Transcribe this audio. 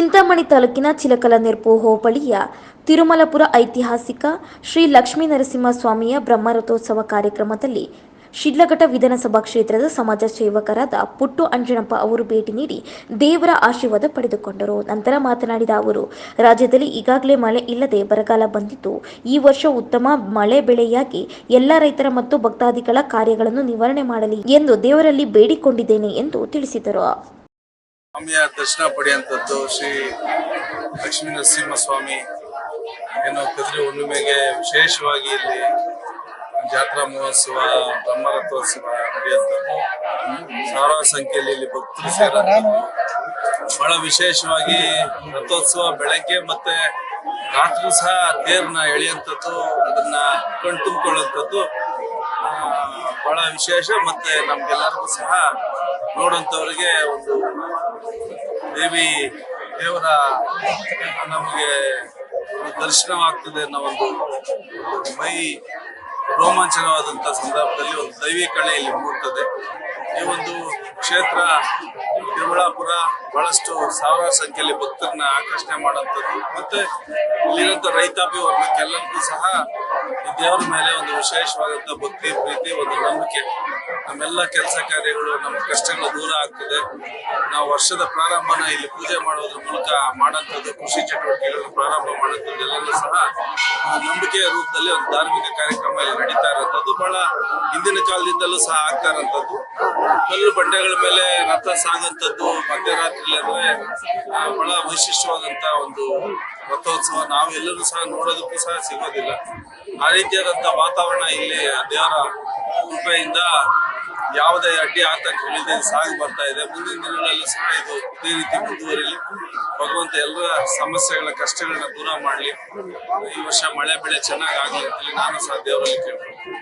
ಚಿಂತಾಮಣಿ ತಾಲೂಕಿನ ಚಿಲಕಲ ನೆರ್ಪು ಹೋಬಳಿಯ ತಿರುಮಲಪುರ ಐತಿಹಾಸಿಕ ಶ್ರೀ ಲಕ್ಷ್ಮೀ ನರಸಿಂಹಸ್ವಾಮಿಯ ಬ್ರಹ್ಮರಥೋತ್ಸವ ಕಾರ್ಯಕ್ರಮದಲ್ಲಿ ಶಿಡ್ಲಘಟ್ಟ ವಿಧಾನಸಭಾ ಕ್ಷೇತ್ರದ ಸಮಾಜ ಸೇವಕರಾದ ಪುಟ್ಟು ಅಂಜನಪ್ಪ ಅವರು ಭೇಟಿ ನೀಡಿ ದೇವರ ಆಶೀರ್ವಾದ ಪಡೆದುಕೊಂಡರು. ನಂತರ ಮಾತನಾಡಿದ ಅವರು, ರಾಜ್ಯದಲ್ಲಿ ಈಗಾಗಲೇ ಮಳೆ ಇಲ್ಲದೆ ಬರಗಾಲ ಬಂದಿದ್ದು, ಈ ವರ್ಷ ಉತ್ತಮ ಮಳೆ ಬೆಳೆಯಾಗಿ ಎಲ್ಲ ರೈತರ ಮತ್ತು ಭಕ್ತಾದಿಗಳ ಕಾರ್ಯಗಳನ್ನು ನಿವಾರಣೆ ಮಾಡಲಿ ಎಂದು ದೇವರಲ್ಲಿ ಬೇಡಿಕೊಂಡಿದ್ದೇನೆ ಎಂದು ತಿಳಿಸಿದರು. ಸ್ವಾಮಿಯ ದರ್ಶನ ಪಡೆಯುವಂಥದ್ದು ಶ್ರೀ ಲಕ್ಷ್ಮೀ ನರಸಿಂಹ ಸ್ವಾಮಿ ಏನು ಕದ್ರಿ ಹುಣ್ಣಿಮೆಗೆ ವಿಶೇಷವಾಗಿ ಇಲ್ಲಿ ಜಾತ್ರಾ ಮಹೋತ್ಸವ ಬ್ರಹ್ಮರಥೋತ್ಸವ ನಡೆಯುವಂಥದ್ದು. ಸಾವಿರಾರು ಸಂಖ್ಯೆಯಲ್ಲಿ ಇಲ್ಲಿ ಭಕ್ತರು ಸೇರಂಥದ್ದು ಬಹಳ ವಿಶೇಷವಾಗಿ ರಥೋತ್ಸವ ಬೆಳಗ್ಗೆ ಮತ್ತೆ ರಾತ್ರಿ ಸಹ ತೇರ್ನ ಎಳೆಯುವಂಥದ್ದು ಅದನ್ನ ಕಣ್ತುಂಬಿಕೊಳ್ಳುವಂಥದ್ದು. ಆ, ಬಹಳ ವಿಶೇಷ ಮತ್ತೆ ನಮ್ಗೆಲ್ಲರಿಗೂ ಸಹ ನೋಡುವಂತವ್ರಿಗೆ ಒಂದು ದೇವಿ ದೇವರ ನಮಗೆ ದರ್ಶನವಾಗ್ತದೆ ಅನ್ನೋ ಒಂದು ಮೈ ರೋಮಾಂಚನವಾದಂತ ಸಂದರ್ಭದಲ್ಲಿ ಒಂದು ದೈವಿ ಕಳೆ ಇಲ್ಲಿ ಮೂಡ್ತದೆ ಈ ಒಂದು ಕ್ಷೇತ್ರ ತಿರುಮಲಾಪುರ ಬಹಳಷ್ಟು ಸಾವಿರಾರು ಸಂಖ್ಯೆಯಲ್ಲಿ ಭಕ್ತರನ್ನ ಆಕರ್ಷಣೆ ಮಾಡುವಂಥದ್ದು. ಮತ್ತೆ ಇಲ್ಲಿರುವಂಥ ರೈತಾಪಿ ವರ್ಗಕ್ಕೆಲ್ಲರಿಗೂ ಸಹ ಈ ದೇವರ ಮೇಲೆ ಒಂದು ವಿಶೇಷವಾದಂಥ ಭಕ್ತಿ, ಪ್ರೀತಿ, ಒಂದು ನಂಬಿಕೆ. ನಮ್ಮೆಲ್ಲ ಕೆಲಸ ಕಾರ್ಯಗಳು ನಮ್ಮ ಕಷ್ಟಗಳು ದೂರ ಆಗ್ತದೆ. ನಾವು ವರ್ಷದ ಪ್ರಾರಂಭನ ಇಲ್ಲಿ ಪೂಜೆ ಮಾಡೋದ್ರ ಮೂಲಕ ಮಾಡೋಂಥದ್ದು ಕೃಷಿ ಚಟುವಟಿಕೆಗಳನ್ನು ಪ್ರಾರಂಭ ಮಾಡುವಂಥದ್ದು ಎಲ್ಲರೂ ಸಹ ನಂಬಿಕೆಯ ರೂಪದಲ್ಲಿ ಒಂದು ಧಾರ್ಮಿಕ ಕಾರ್ಯಕ್ರಮ ಇಲ್ಲಿ ನಡೀತಾ ಇರೋಂಥದ್ದು ಬಹಳ ಹಿಂದಿನ ಕಾಲದಿಂದಲೂ ಸಹ ಆಗ್ತಾ ಇರೋಂಥದ್ದು ಕಲ್ಲು ಬಂಡೆಗಳ ಮೇಲೆ ರಥ ಸಾಗಂತದ್ದು ಮಧ್ಯರಾತ್ರಿ ಅಂದ್ರೆ ಬಹಳ ವೈಶಿಷ್ಟ್ಯವಾದಂತ ಒಂದು ರಥೋತ್ಸವ. ನಾವು ಎಲ್ಲರೂ ಸಹ ನೋಡೋದಕ್ಕೂ ಸಹ ಸಿಗೋದಿಲ್ಲ. ಆ ರೀತಿಯಾದಂತ ವಾತಾವರಣ ಇಲ್ಲಿ ದೇವರ ಕೃಪೆಯಿಂದ ಯಾವುದೇ ಅಡ್ಡಿ ಆತಂಕಗಳಿದೆ ಸಾಗಿ ಬರ್ತಾ ಇದೆ. ಮುಂದಿನ ದಿನಗಳಲ್ಲಿ ಸಹ ಇದು ಇದೇ ರೀತಿ ಮುಂದುವರಿಲಿ. ಭಗವಂತ ಎಲ್ಲರ ಸಮಸ್ಯೆಗಳ, ಕಷ್ಟಗಳನ್ನ ದೂರ ಮಾಡಲಿ. ಈ ವರ್ಷ ಮಳೆ ಬೆಳೆ ಚೆನ್ನಾಗಿ ಆಗಲಿ ಅಂತೇಳಿ ನಾನು ಸಹ ದೇವರಲ್ಲಿ ಕೇಳ್ತೀನಿ